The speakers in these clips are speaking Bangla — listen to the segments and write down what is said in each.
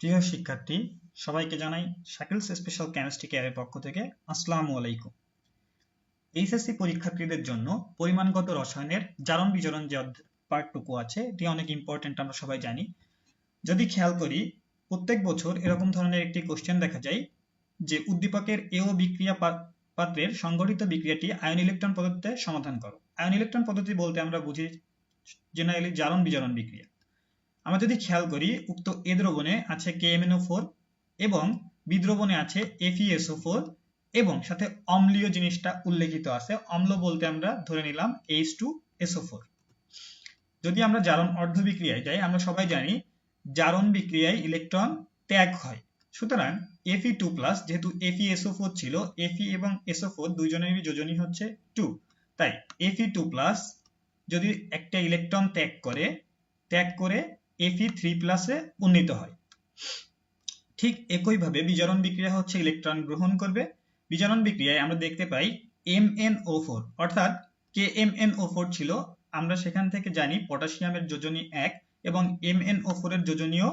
প্রিয় শিক্ষার্থী, সবাইকে জানাই শাকিলস স্পেশাল কেমিস্ট্রি কেয়ারের পক্ষ থেকে আসসালামু আলাইকুম। এইচএসসি পরীক্ষার্থীদের জন্য পরিমাণগত রসায়নের জারণ বিজারণ যে পার্টটুকু আছে, এটি অনেক ইম্পর্টেন্ট আমরা সবাই জানি। যদি খেয়াল করি, প্রত্যেক বছর এরকম ধরনের একটি কোশ্চেন দেখা যায় যে উদ্দীপকের এও বিক্রিয়া পাত্রের সংগঠিত বিক্রিয়াটি আয়ন ইলেকট্রন পদ্ধতিতে সমাধান করো। আয়ন ইলেকট্রন পদ্ধতি বলতে আমরা বুঝি জেনারেলি জারণ বিজারণ বিক্রিয়া। আমরা যদি খেয়াল করি, উক্ত এ দ্রবণে আছে KMnO4 এবং বিদ্রবণে আছে FeSO4 এবং সাথে অম্লীয় জিনিসটা উল্লেখিত আছে। অম্ল বলতে আমরা ধরে নিলাম H2SO4 যদি আমরা জারণ অর্ধ বিক্রিয়ায় যাই, আমরা সবাই জানি জারণ বিক্রিয়ায় ইলেকট্রন ত্যাগ হয়। সুতরাং এফই টু প্লাস যেহেতু FeSO4 ছিল Fe এবং এসও ফোর দুইজনেরই যোজনী হচ্ছে টু তাই এফই টু প্লাস যদি একটা ইলেকট্রন ত্যাগ করে ত্যাগ করে Fe3+ প্লাসে উন্নীত হয়। ঠিক একইভাবে বিজারণ বিক্রিয়া হচ্ছে ইলেকট্রন গ্রহণ করবে। বিজারণ বিক্রিয়ায় আমরা দেখতে পাই MnO4 অর্থাৎ K M N O four ছিল, আমরা সেখান থেকে জানি পটাশিয়ামের যোজনী এক এবং MnO4 এর যোজনীয়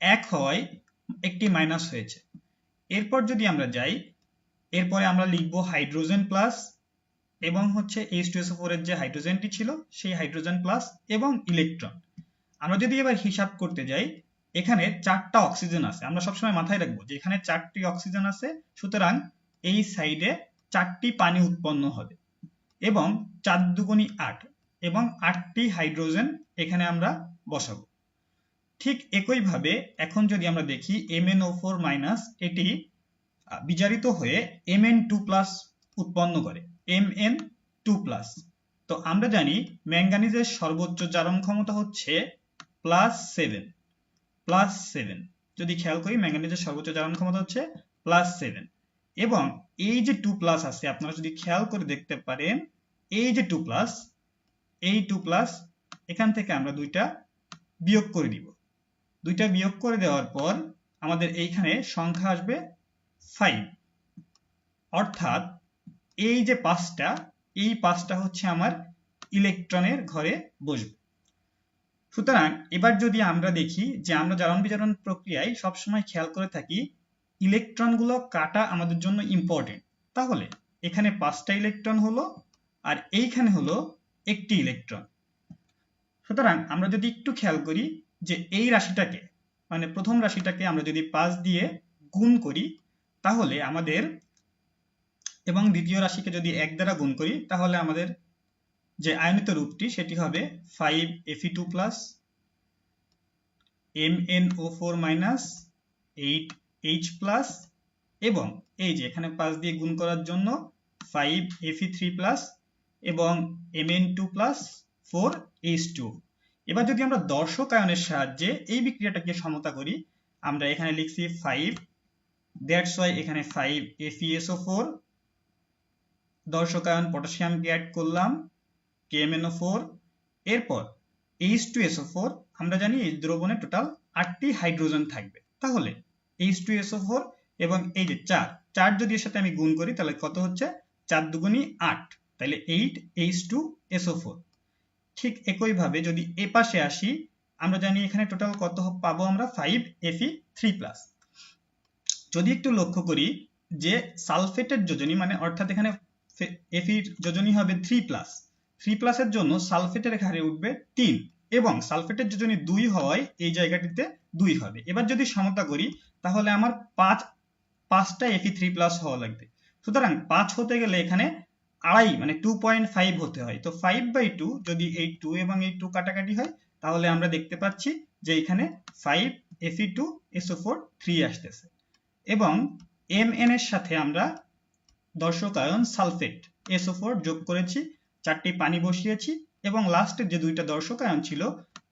এক হওয়ায় একটি মাইনাস হয়েছে। এরপর যদি আমরা যাই, এরপরে আমরা লিখব হাইড্রোজেন প্লাস এবং হচ্ছে H2SO4 এর যে হাইড্রোজেনটি ছিল, সেই হাইড্রোজেন প্লাস এবং ইলেকট্রন আমরা যদি এবার হিসাব করতে যাই, এখানে চারটা অক্সিজেন আছে। আমরা সবসময় মাথায় রাখব যে এখানে চারটি অক্সিজেন আছে, সুতরাং এই সাইডে চারটি পানি উৎপন্ন হবে এবং চার দুগুণী আট এবং আটটি হাইড্রোজেন এখানে আমরা বসাবো। ঠিক একইভাবে এখন যদি আমরা দেখি MnO4 মাইনাস এটি বিজারিত হয়ে Mn2 প্লাস উৎপন্ন করে Mn2 প্লাস তো আমরা জানি ম্যাঙ্গানিজের সর্বোচ্চ জারণ ক্ষমতা হচ্ছে প্লাস সেভেন প্লাস সেভেন যদি খেয়াল করি ম্যাঙ্গানিজের সর্বোচ্চ জারণ ক্ষমতা হচ্ছে প্লাস সেভেন এবং এই যে টু প্লাস আছে, আপনারা যদি খেয়াল করে দেখতে পারেন, এই যে টু প্লাস এই টু প্লাস এখান থেকে আমরা দুইটা বিয়োগ করে দিব দুইটা বিয়োগ করে দেওয়ার পর আমাদের এইখানে সংখ্যা আসবে ফাইভ অর্থাৎ এই যে পাঁচটা, এই পাঁচটা হচ্ছে আমার ইলেকট্রনের ঘরে বসবে। সুতরাং এবার যদি আমরা দেখি যে আমরা জারণ বিজারণ প্রক্রিয়ায় সবসময় খেয়াল করে থাকি, ইলেকট্রনগুলো কাটা আমাদের জন্য ইম্পর্টেন্ট তাহলে এখানে পাঁচটা ইলেকট্রন হলো আর এইখানে হলো একটি ইলেকট্রন। সুতরাং আমরা যদি একটু খেয়াল করি যে এই রাশিটাকে মানে প্রথম রাশিটাকে আমরা যদি পাঁচ দিয়ে গুণ করি, তাহলে আমাদের এবং দ্বিতীয় রাশিকে যদি এক দ্বারা গুণ করি, তাহলে আমাদের যে আয়নিত রূপটি, সেটি হবে five Fe two plus M N O four minus eight H plus এবং এই যে এখানে পাঁচ দিয়ে গুণ করার জন্য ফাইভ এফি থ্রি প্লাস এবং M N two plus four H two এবার যদি আমরা দর্শক আয়নের সাহায্যে এই বিক্রিয়াটাকে সমতা করি, আমরা এখানে লিখছি ফাইভ দ্যাটস ওয়াই এখানে ফাইভ এফিএসও ফোর দর্শক আয়ন পটাশিয়ামকে অ্যাড করলাম। KMnO4 এরপর H2SO4 আমরা জানি এই দ্রবণে টোটাল আটটি হাইড্রোজেন থাকবে। তাহলে H2SO4 এবং এই যে চার চার যদি এর সাথে আমি গুণ করি, তাহলে কত হচ্ছে? চার দুগুণী আট। তাহলে এইট H2SO4 ঠিক একইভাবে যদি এ পাশে আসি, আমরা জানি এখানে টোটাল কত পাবো আমরা? ফাইভ Fe3+ যদি একটু লক্ষ্য করি যে সালফেটের যোজনী মানে অর্থাৎ এখানে Feর যোজনী হবে থ্রি প্লাস থ্রি প্লাসের জন্য সালফেটের ঘাড়ে উঠবে তিন এবং সালফেটের যোজনী দুই হওয়ায় এই জায়গাটিতে দুই হবে। এবার যদি সমতা করি, তাহলে আমার পাঁচ, পাঁচটা এফি থ্রি প্লাস হওয়া লাগবে। সুতরাং পাঁচ হতে গেলে এখানে আড়াই মানে টু পয়েন্ট ফাইভ হতে হয়। তো ফাইভ বাই টু যদি এই টু এবং এই টু কাটাকাটি হয়, তাহলে আমরা দেখতে পাচ্ছি যে এখানে five F E two SO four three আসতেছে। এবং এম এন এর সাথে আমরা দর্শক আয়ন সালফেট এসও ফোর যোগ করেছি। চারটি পানি বসিয়েছি এবং লাস্টের যে দুইটা দর্শক আয়ন ছিল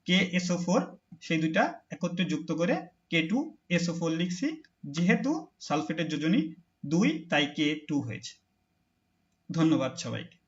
কে এসও ফোর সেই দুইটা একত্রে যুক্ত করে কে টু এসও ফোর লিখছি। যেহেতু সালফেটের যোজনী দুই, তাই কে টু হয়েছে। ধন্যবাদ সবাইকে।